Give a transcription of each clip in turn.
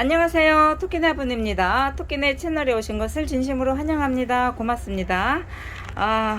안녕하세요. 토끼네 분입니다. 토끼네 채널에 오신 것을 진심으로 환영합니다. 고맙습니다. 아,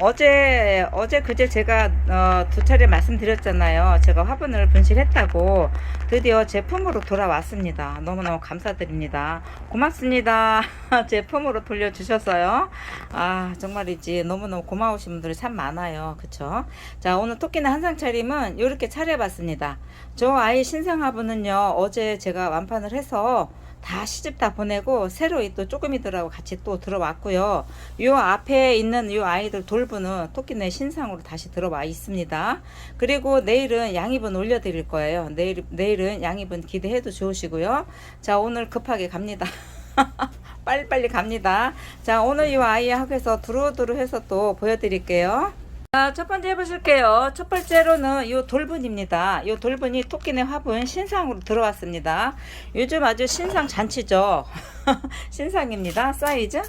어제, 어제 그제 제가 어, 두 차례 말씀드렸잖아요. 제가 화분을 분실했다고 드디어 제품으로 돌아왔습니다. 너무너무 감사드립니다. 고맙습니다. 제품으로 돌려주셨어요. 아, 정말이지. 너무너무 고마우신 분들이 참 많아요. 그쵸? 자, 오늘 토끼네 한상 차림은 이렇게 차려봤습니다. 저 아이 신상 화분은요, 어제 제가 완판을 해서 다 시집 다 보내고 새로 또 쪼그미들하고 같이 또 들어왔고요. 요 앞에 있는 요 아이들 돌부는 토끼네 신상으로 다시 들어와 있습니다. 그리고 내일은 양입은 올려드릴 거예요. 내일 내일은 양입은 기대해도 좋으시고요. 자 오늘 급하게 갑니다. 빨리빨리 갑니다. 자 오늘 이 아이 학에서 두루두루 해서 또 보여드릴게요. 자, 첫 번째 해보실게요. 첫 번째로는 이 돌분입니다. 이 돌분이 토끼네 화분 신상으로 들어왔습니다. 요즘 아주 신상 잔치죠. 신상입니다. 사이즈.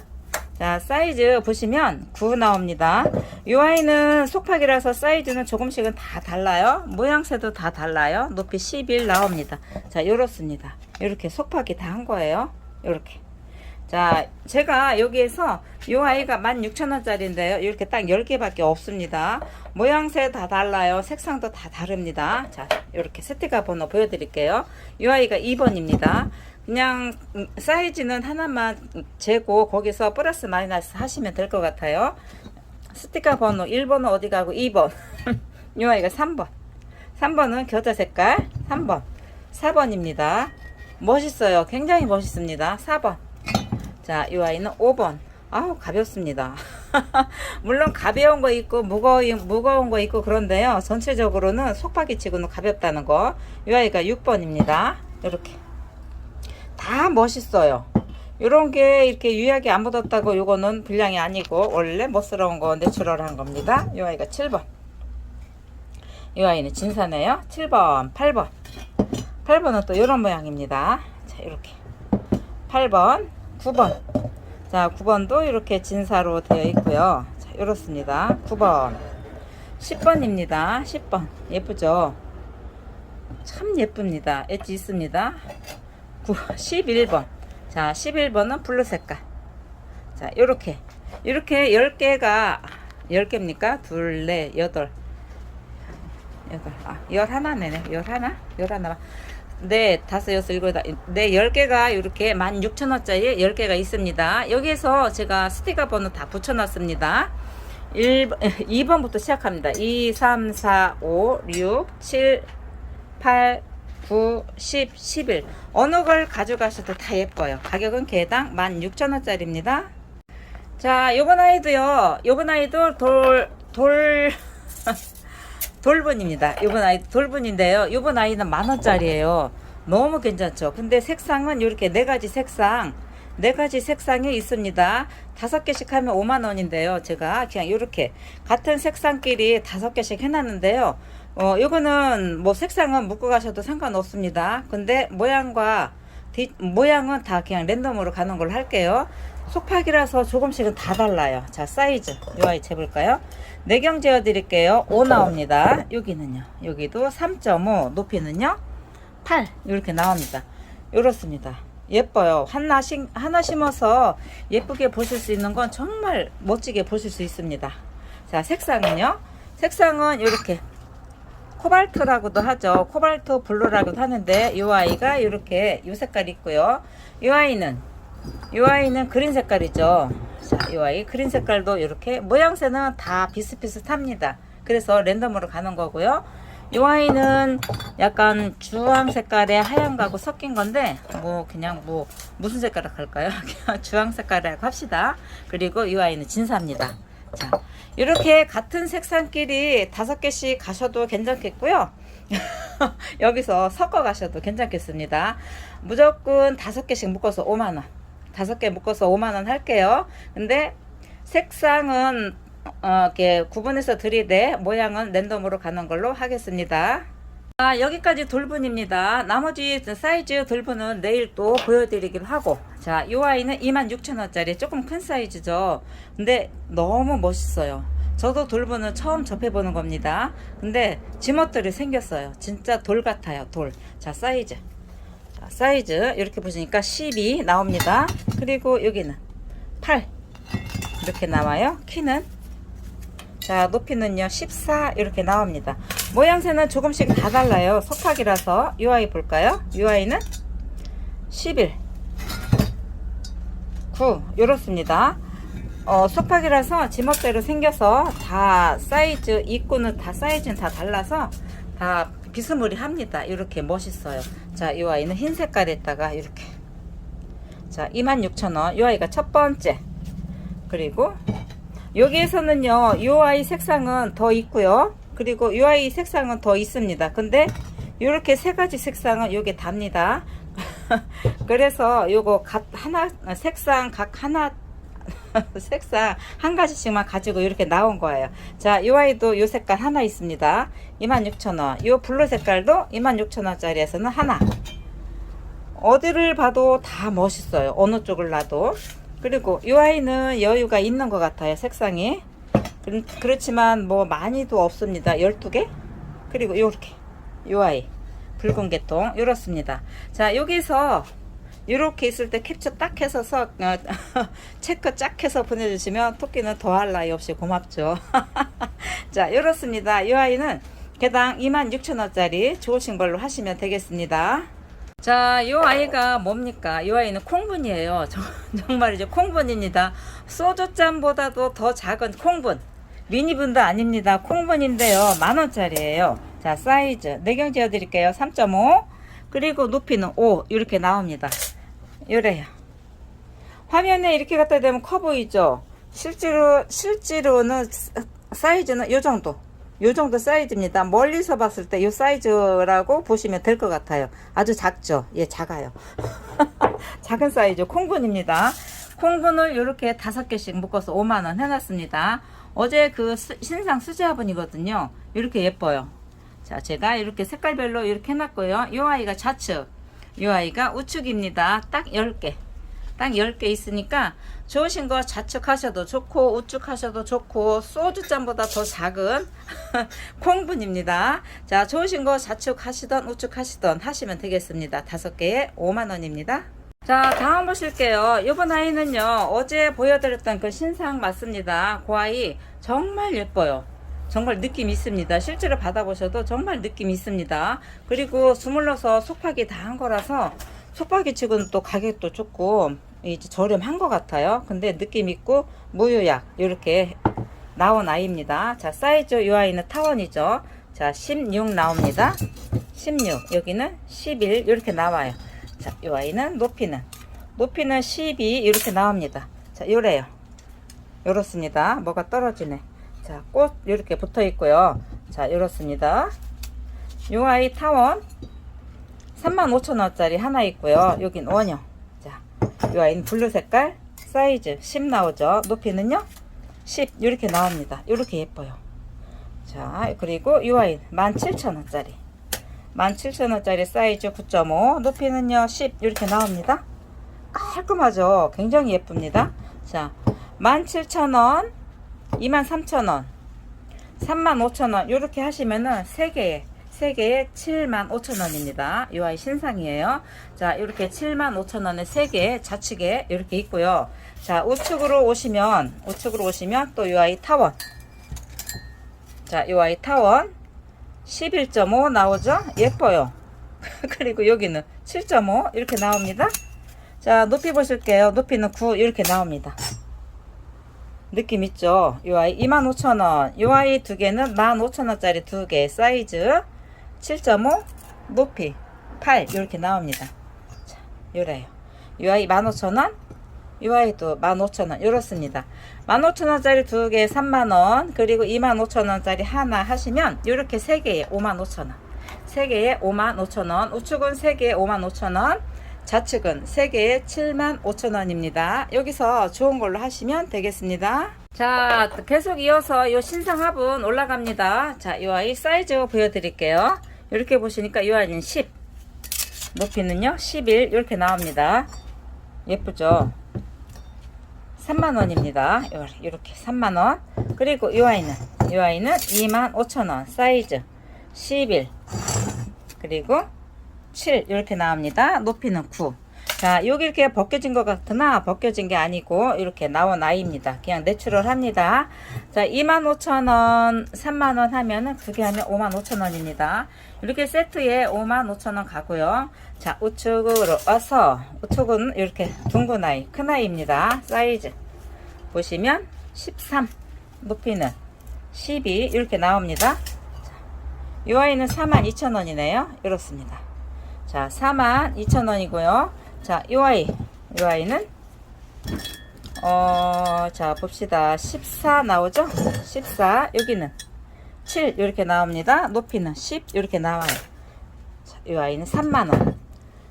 자, 사이즈 보시면 9 나옵니다. 이 아이는 속팍이라서 사이즈는 조금씩은 다 달라요. 모양새도 다 달라요. 높이 11 나옵니다. 자, 요렇습니다. 이렇게 속팍이 다 한 거예요. 요렇게. 자, 제가 여기에서 이 아이가 16,000원짜리인데요. 이렇게 딱 10개밖에 없습니다. 모양새 다 달라요. 색상도 다 다릅니다. 자, 이렇게 스티커 번호 보여드릴게요. 이 아이가 2번입니다. 그냥 음, 사이즈는 하나만 재고 거기서 플러스 마이너스 하시면 될 것 같아요. 스티커 번호 1번은 어디 가고 2번. 이 아이가 3번. 3번은 겨자 색깔 3번. 4번입니다. 멋있어요. 굉장히 멋있습니다. 4번. 자, 이 아이는 5번. 아우, 가볍습니다. 물론 가벼운 거 있고 무거운, 무거운 거 있고 그런데요. 전체적으로는 속박이 치고는 가볍다는 거. 이 아이가 6번입니다. 이렇게. 다 멋있어요. 요런 게 이렇게 유약이 안 묻었다고 요거는 불량이 아니고 원래 멋스러운 거 내추럴한 겁니다. 이 아이가 7번. 이 아이는 진사네요. 7번, 8번. 8번은 또 이런 모양입니다. 자, 이렇게. 8번, 9번. 자, 9번도 이렇게 진사로 되어 있고요. 자, 이렇습니다. 9번. 10번입니다. 10번. 예쁘죠? 참 예쁩니다. 엣지 있습니다. 9, 11번. 자, 11번은 블루 색깔. 자, 요렇게. 이렇게 10개가 10개입니까? 둘, 넷, 여덟. 아, 열 하나네네. 열 하나? 열 하나. 네, 다섯, 여섯, 일곱, 다, 네, 열 개가 이렇게 만 육천 원짜리 열 개가 있습니다. 여기에서 제가 스티커 번호 다 붙여놨습니다. 1, 2번부터 시작합니다. 2, 3, 4, 5, 6, 7, 8, 9, 10, 11. 어느 걸 가져가셔도 다 예뻐요. 가격은 개당 16,000원짜리입니다. 자, 요번 아이도요. 요번 아이도 돌, 돌, 돌분입니다. 요번 아이 돌분인데요. 요번 아이는 만 원짜리예요. 너무 괜찮죠. 근데 색상은 이렇게 네 가지 색상, 네 가지 색상이 있습니다. 다섯 개씩 하면 5만 원인데요. 제가 그냥 이렇게 같은 색상끼리 다섯 개씩 해놨는데요. 어, 요거는 뭐 색상은 묶어 가셔도 상관없습니다. 근데 모양과 뒤, 모양은 다 그냥 랜덤으로 가는 걸로 할게요. 속팍이라서 조금씩은 다 달라요. 자, 사이즈. 요 아이 재볼까요? 내경 재어 드릴게요. 5 나옵니다. 여기는요. 여기도 3.5, 높이는요. 8. 이렇게 나옵니다. 이렇습니다. 예뻐요. 하나, 심, 하나 심어서 예쁘게 보실 수 있는 건 정말 멋지게 보실 수 있습니다. 자, 색상은요. 색상은 이렇게 코발트라고도 하죠. 코발트 블루라고도 하는데 이 아이가 이렇게 이 색깔 있고요. 이 아이는 이 아이는 그린 색깔이죠. 자, 이 아이 그린 색깔도 이렇게 모양새는 다 비슷비슷합니다. 그래서 랜덤으로 가는 거고요. 이 아이는 약간 주황 색깔의 하얀 거하고 섞인 건데 뭐 그냥 뭐 무슨 색깔을 할까요? 그냥 주황 색깔이라고 합시다. 그리고 이 아이는 진사입니다. 자, 이렇게 같은 색상끼리 다섯 개씩 가셔도 괜찮겠고요. 여기서 섞어 가셔도 괜찮겠습니다. 무조건 다섯 개씩 묶어서 5만 원. 다섯 개 묶어서 5만 원 할게요. 근데 색상은 어, 이렇게 구분해서 드리되 모양은 랜덤으로 가는 걸로 하겠습니다. 아, 여기까지 돌분입니다. 나머지 사이즈 돌분은 내일 또 보여드리기로 하고. 자, 이 아이는 26,000원짜리 조금 큰 사이즈죠. 근데 너무 멋있어요. 저도 돌분은 처음 접해보는 겁니다. 근데 지멋들이 생겼어요. 진짜 돌 같아요, 돌. 자, 사이즈. 자, 사이즈 이렇게 보시니까 12 나옵니다. 그리고 여기는 8 이렇게 나와요. 키는 자 높이는요 14 이렇게 나옵니다. 모양새는 조금씩 다 달라요. 속팍이라서 UI 볼까요? UI는 11 9 이렇습니다. 어, 속팍이라서 지멋대로 생겨서 다 사이즈 입구는 다 사이즈는 다 달라서 다 비스무리 합니다. 이렇게 멋있어요. 자, 이 아이는 흰 색깔에다가 이렇게 자, 26,000원. 이 아이가 첫 번째. 그리고 여기에서는요. 이 아이 색상은 더 있고요. 그리고 이 아이 색상은 더 있습니다. 근데 이렇게 세 가지 색상은 요게 답니다. 그래서 요거 각 하나 색상 각 하나 색상 한 가지씩만 가지고 이렇게 나온 거예요. 자, 이 아이도 요 색깔 하나 있습니다. 26,000원. 요 블루 색깔도 26,000원짜리에서는 하나. 어디를 봐도 다 멋있어요. 어느 쪽을 놔도. 그리고 이 아이는 여유가 있는 것 같아요. 색상이. 그- 그렇지만 뭐 많이도 없습니다. 12개. 그리고 요렇게. 요 아이. 붉은 개통. 이렇습니다. 자, 여기서 이렇게 있을 때 캡처 딱 해서 서, 어, 체크 쫙 해서 보내주시면 토끼는 더할 나위 없이 고맙죠. 자, 이렇습니다. 이 아이는 개당 26,000원짜리 좋으신 걸로 하시면 되겠습니다. 자, 이 아이가 뭡니까? 이 아이는 콩분이에요. 정, 정말이죠. 콩분입니다. 소주잔보다도 더 작은 콩분. 미니분도 아닙니다. 콩분인데요. 만원짜리예요. 자, 사이즈. 내경 지어드릴게요. 3.5. 그리고 높이는 5. 이렇게 나옵니다. 요래요. 화면에 이렇게 갖다 대면 커 보이죠? 실제로, 실제로는 사- 사이즈는 요 정도. 요 정도 사이즈입니다. 멀리서 봤을 때 요 사이즈라고 보시면 될 것 같아요. 아주 작죠? 예, 작아요. 작은 사이즈 콩분입니다. 콩분을 이렇게 다섯 개씩 묶어서 5만원 해놨습니다. 어제 그 수- 신상 수제화분이거든요. 이렇게 예뻐요. 자, 제가 이렇게 색깔별로 이렇게 해놨고요. 이 아이가 좌측, 이 아이가 우측입니다. 딱 10개. 딱 10개 있으니까 좋으신 거 좌측하셔도 좋고 우측하셔도 좋고 소주잔보다 더 작은 콩분입니다. 자, 좋으신 거 좌측하시던 우측하시던 하시면 되겠습니다. 다섯 개에 5만 원입니다. 자, 다음 보실게요. 이번 아이는요, 어제 보여드렸던 그 신상 맞습니다. 그 아이 정말 예뻐요. 정말 느낌 있습니다. 실제로 받아보셔도 정말 느낌 있습니다. 그리고 주물러서 속박이 다 한 거라서 속박이 치고는 또 가격도 조금 이제 저렴한 것 같아요. 근데 느낌 있고 무유약 이렇게 나온 아이입니다. 자, 사이즈 이 아이는 타원이죠. 자, 16 나옵니다. 16 여기는 11 이렇게 나와요. 자, 이 아이는 높이는 높이는 12 이렇게 나옵니다. 자, 요래요. 요렇습니다. 뭐가 떨어지네. 자, 꽃 이렇게 붙어 있고요. 자, 요렇습니다. 요 아이 타원 35,000원짜리 하나 있고요. 여긴 원형. 자, 요 아이는 블루 색깔 사이즈 10 나오죠. 높이는요? 10 이렇게 나옵니다. 이렇게 예뻐요. 자, 그리고 요 아이 17,000원짜리. 17,000원짜리 사이즈 9.5 높이는요 10 이렇게 나옵니다 깔끔하죠 굉장히 예쁩니다 자 17,000원 23,000원 35,000원 이렇게 하시면은 3개에 3개에 75,000원입니다 이 아이 신상이에요 자 이렇게 75,000원에 3개 좌측에 이렇게 있고요 자 우측으로 오시면 우측으로 오시면 또 이 아이 타원 자 이 아이 타원 11.5 나오죠? 예뻐요. 그리고 여기는 7.5 이렇게 나옵니다. 자, 높이 보실게요. 높이는 9 이렇게 나옵니다. 느낌 있죠? 이 아이 25,000원. 이 아이 두 개는 15,000원짜리 두 개. 사이즈 7.5 높이 8 이렇게 나옵니다. 자, 요래요. 이 아이 15,000원. 이 아이도 15,000원 이렇습니다. 15,000원짜리 두 개에 3만원 그리고 25,000원짜리 하나 하시면 이렇게 세 개에 55,000원 세 개에 55,000원 우측은 세 개에 55,000원 좌측은 세 개에 75,000원입니다. 여기서 좋은 걸로 하시면 되겠습니다. 자 계속 이어서 이 신상 화분 올라갑니다. 자이 아이 사이즈 보여드릴게요. 이렇게 보시니까 이 아이는 10 높이는요 11 이렇게 나옵니다. 예쁘죠? 3만원입니다. 이렇게 3만원. 그리고 이 아이는, 이 아이는 25,000원. 사이즈 11. 그리고 7 이렇게 나옵니다. 높이는 9. 자, 여기 이렇게 벗겨진 것 같으나 벗겨진 게 아니고 이렇게 나온 아이입니다. 그냥 내추럴합니다. 자, 25,000원, 3만원 하면은 두개 하면 55,000원입니다. 이렇게 세트에 55,000원 가고요. 자, 우측으로 와서 우측은 이렇게 둥근 아이, 큰 아이입니다. 사이즈 보시면 13, 높이는 12 이렇게 나옵니다. 이 아이는 42,000원이네요. 이렇습니다. 자, 42,000원이고요. 자, 이 아이, 이 아이는 어, 자, 봅시다. 14 나오죠? 14. 여기는 7 이렇게 나옵니다. 높이는 10 이렇게 나와요. 자, 이 아이는 3만 원.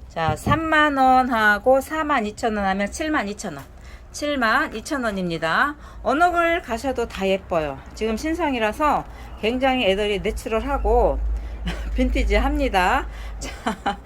자, 3만 원하고 4만 2천 원 하면 7만 2천 원. 7만 2천 원입니다. 어느 걸 가셔도 다 예뻐요. 지금 신상이라서 굉장히 애들이 내추럴하고 빈티지 합니다. 자,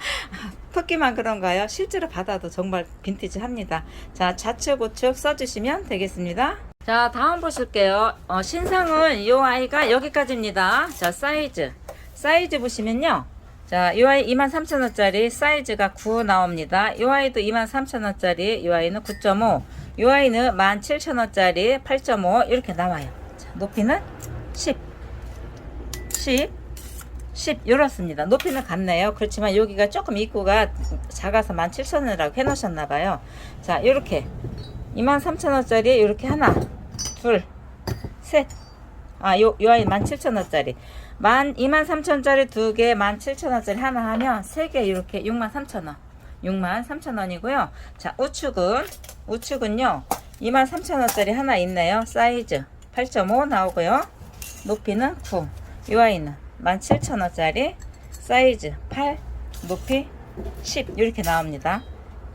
토끼만 그런가요? 실제로 받아도 정말 빈티지 합니다. 자, 좌측 우측 써주시면 되겠습니다. 자, 다음 보실게요. 어, 신상은 이 아이가 여기까지입니다. 자, 사이즈. 사이즈 보시면요. 자, 이 아이 23,000원짜리 사이즈가 9 나옵니다. 이 아이도 23,000원짜리, 이 아이는 9.5, 이 아이는 17,000원짜리 8.5 이렇게 나와요. 자, 높이는 10, 10, 10 이렇습니다. 높이는 같네요. 그렇지만 여기가 조금 입구가 작아서 17,000원이라고 해놓으셨나 봐요. 자, 이렇게 23,000원짜리 이렇게 하나, 둘, 셋. 아, 요, 요 아이 17,000원짜리. 만 23,000원짜리 두 개, 17,000원짜리 하나 하면 세 개 이렇게 63,000원. 63,000원이고요. 자, 우측은, 우측은요, 23,000원짜리 하나 있네요. 사이즈 8.5 나오고요. 높이는 9. 이 아이는 17,000원짜리 사이즈 8, 높이 10 이렇게 나옵니다.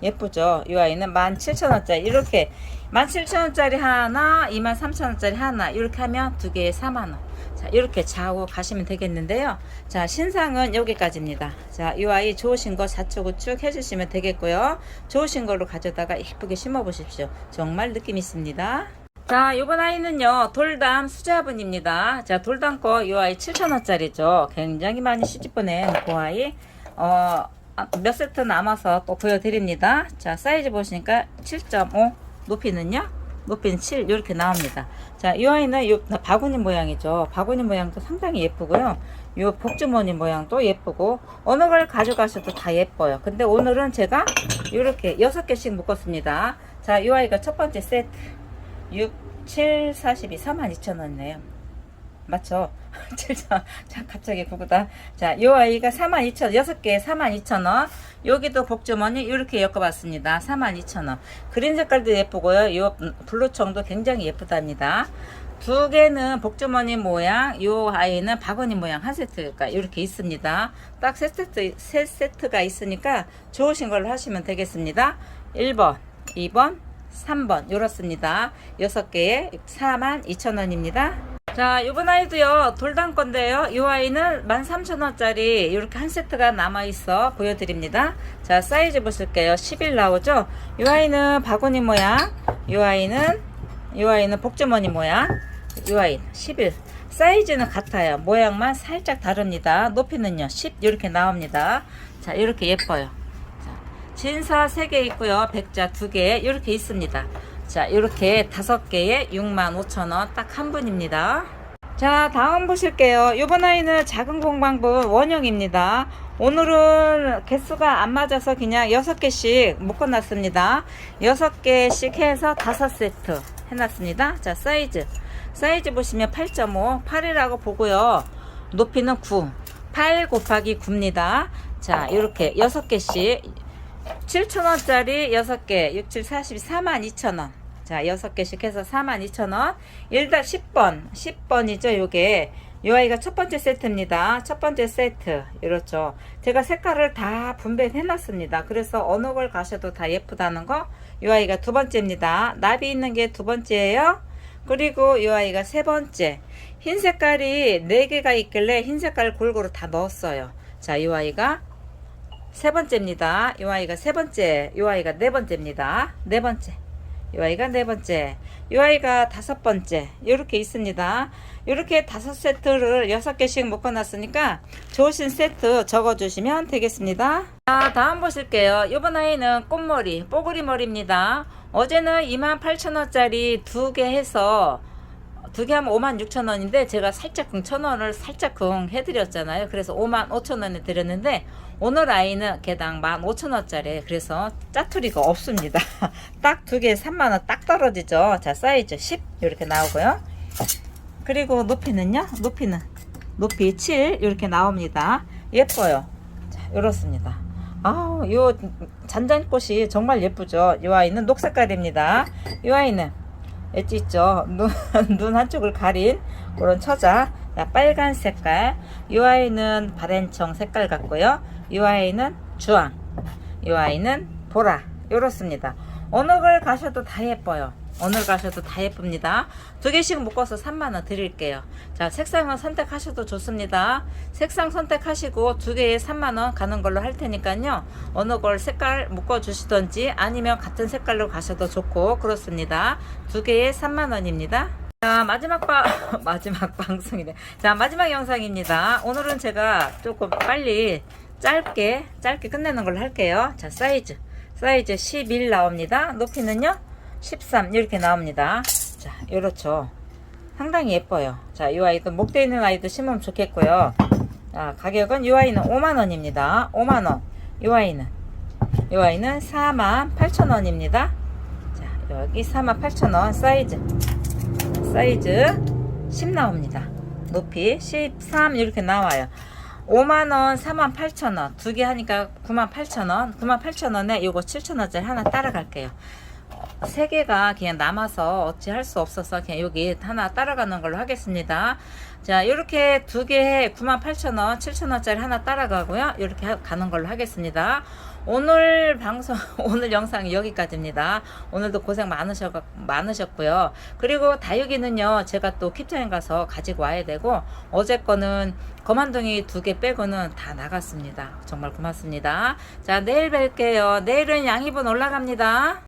예쁘죠? 이 아이는 17,000원짜리 이렇게 17,000원짜리 하나, 23,000원짜리 하나 이렇게 하면 두 개에 4만원. 자, 이렇게 좌우 가시면 되겠는데요. 자, 신상은 여기까지입니다. 자, 이 아이 좋으신 거 좌측 우측 해주시면 되겠고요. 좋으신 걸로 가져다가 이쁘게 심어 보십시오. 정말 느낌 있습니다. 자, 요번 아이는요, 돌담 수자분입니다. 자, 돌담 거, 이 아이 7,000원짜리죠. 굉장히 많이 시집보낸 그 아이. 어, 아, 몇 세트 남아서 또 보여드립니다. 자, 사이즈 보시니까 7.5, 높이는요? 높이는 7, 이렇게 나옵니다. 자, 이 아이는 요 바구니 모양이죠. 바구니 모양도 상당히 예쁘고요. 요 복주머니 모양도 예쁘고, 어느 걸 가져가셔도 다 예뻐요. 근데 오늘은 제가 이렇게 6개씩 묶었습니다. 자, 이 아이가 첫 번째 세트. 6, 7, 42, 42,000원이네요. 맞죠? 7천 자, 갑자기 구구다. 자, 요 아이가 42,000원, 6개에 42,000원. 여기도 복주머니 이렇게 엮어봤습니다. 42,000원. 그린 색깔도 예쁘고요. 요 블루청도 굉장히 예쁘답니다. 두 개는 복주머니 모양, 요 아이는 바구니 모양 한 세트가 이렇게 있습니다. 딱 세 세트, 세 세트가 있으니까 좋으신 걸로 하시면 되겠습니다. 1번, 2번, 3번 이렇습니다. 6개에 42,000원입니다. 자, 이번 아이도요, 돌담 건데요. 이 아이는 13,000원짜리 이렇게 한 세트가 남아 있어 보여 드립니다. 자, 사이즈 보실게요. 11 나오죠? 이 아이는 바구니 모양, 이 아이는, 이 아이는 복주머니 모양, 이 아이는 11. 사이즈는 같아요. 모양만 살짝 다릅니다. 높이는요, 10 이렇게 나옵니다. 자, 이렇게 예뻐요. 진사 3개 있고요. 백자 2개 이렇게 있습니다. 자, 이렇게 5개에 65,000원 딱 한 분입니다. 자, 다음 보실게요. 이번 아이는 작은 공방분 원형입니다. 오늘은 개수가 안 맞아서 그냥 6개씩 묶어놨습니다. 6개씩 해서 5세트 해놨습니다. 자, 사이즈. 사이즈 보시면 8.5, 8이라고 보고요. 높이는 9. 8 곱하기 9입니다. 자, 이렇게 6개씩 7,000원짜리 6개, 6, 7, 40, 42,000원. 자, 6개씩 해서 42,000원. 일단 10번, 10번이죠, 요게. 요 아이가 첫 번째 세트입니다. 첫 번째 세트. 이렇죠. 제가 색깔을 다 분배해 놨습니다. 그래서 어느 걸 가셔도 다 예쁘다는 거. 요 아이가 두 번째입니다. 나비 있는 게 두 번째예요. 그리고 요 아이가 세 번째. 흰 색깔이 네 개가 있길래 흰 색깔 골고루 다 넣었어요. 자, 요 아이가 세 번째입니다. 이 아이가 세 번째, 이 아이가 네 번째입니다. 네 번째. 이 아이가 네 번째, 이 아이가 다섯 번째 이렇게 있습니다. 이렇게 다섯 세트를 여섯 개씩 묶어놨으니까 좋으신 세트 적어주시면 되겠습니다. 자, 다음 보실게요. 이번 아이는 꽃머리, 뽀글이 머리입니다. 어제는 28,000원짜리 두 개 해서 두 개 하면 56,000원인데 제가 살짝쿵 1,000원을 살짝쿵 해드렸잖아요. 그래서 55,000원에 드렸는데 오늘 아이는 개당 15,000원짜리 그래서 짜투리가 없습니다. 딱 두 개에 3만 원 딱 떨어지죠. 자 사이즈 10 이렇게 나오고요. 그리고 높이는요. 높이는 높이 7 이렇게 나옵니다. 예뻐요. 자 이렇습니다. 아우 요 잔잔꽃이 정말 예쁘죠. 이 아이는 녹색깔입니다. 이 아이는 엣지 있죠. 눈, 눈 한쪽을 가린 그런 처자. 자, 빨간 색깔. 이 아이는 바렌청 색깔 같고요. 이 아이는 주황. 이 아이는 보라. 이렇습니다. 어느 걸 가셔도 다 예뻐요. 걸 가셔도 다 예쁩니다. 두 개씩 묶어서 3만원 드릴게요. 자, 색상은 선택하셔도 좋습니다. 색상 선택하시고 두 개에 3만원 가는 걸로 할 테니까요. 어느 걸 색깔 묶어주시던지 아니면 같은 색깔로 가셔도 좋고 그렇습니다. 두 개에 3만원입니다. 자, 마지막 바, 마지막 방송이네. 자, 마지막 영상입니다. 오늘은 제가 조금 빨리 짧게, 짧게 끝내는 걸로 할게요. 자, 사이즈. 사이즈 11 나옵니다. 높이는요? 13 이렇게 나옵니다. 자, 요렇죠. 상당히 예뻐요. 자, 이 아이도 목대 있는 아이도 심으면 좋겠고요. 자, 가격은 이 아이는 5만원입니다. 5만원. 이 아이는 이 아이는 4만 8천원입니다. 자, 여기 4만 8천원 사이즈. 사이즈 10 나옵니다. 높이 13 이렇게 나와요. 5만원, 4만 8천원 두 개 하니까 9만 8천원 9만 8천원에 요거 7천원짜리 하나 따라갈게요 세 개가 그냥 남아서 어찌 할 수 없어서 그냥 여기 하나 따라가는 걸로 하겠습니다. 자 이렇게 두 개에 9만 8천원 7천원짜리 하나 따라가고요. 이렇게 가는 걸로 하겠습니다. 오늘 방송 오늘 영상이 여기까지입니다. 오늘도 고생 많으셔, 많으셨고요. 그리고 다육이는요 제가 또 킵장에 가서 가지고 와야 되고 어제 거는 거만둥이 두 개 빼고는 다 나갔습니다. 정말 고맙습니다. 자 내일 뵐게요. 내일은 양이분 올라갑니다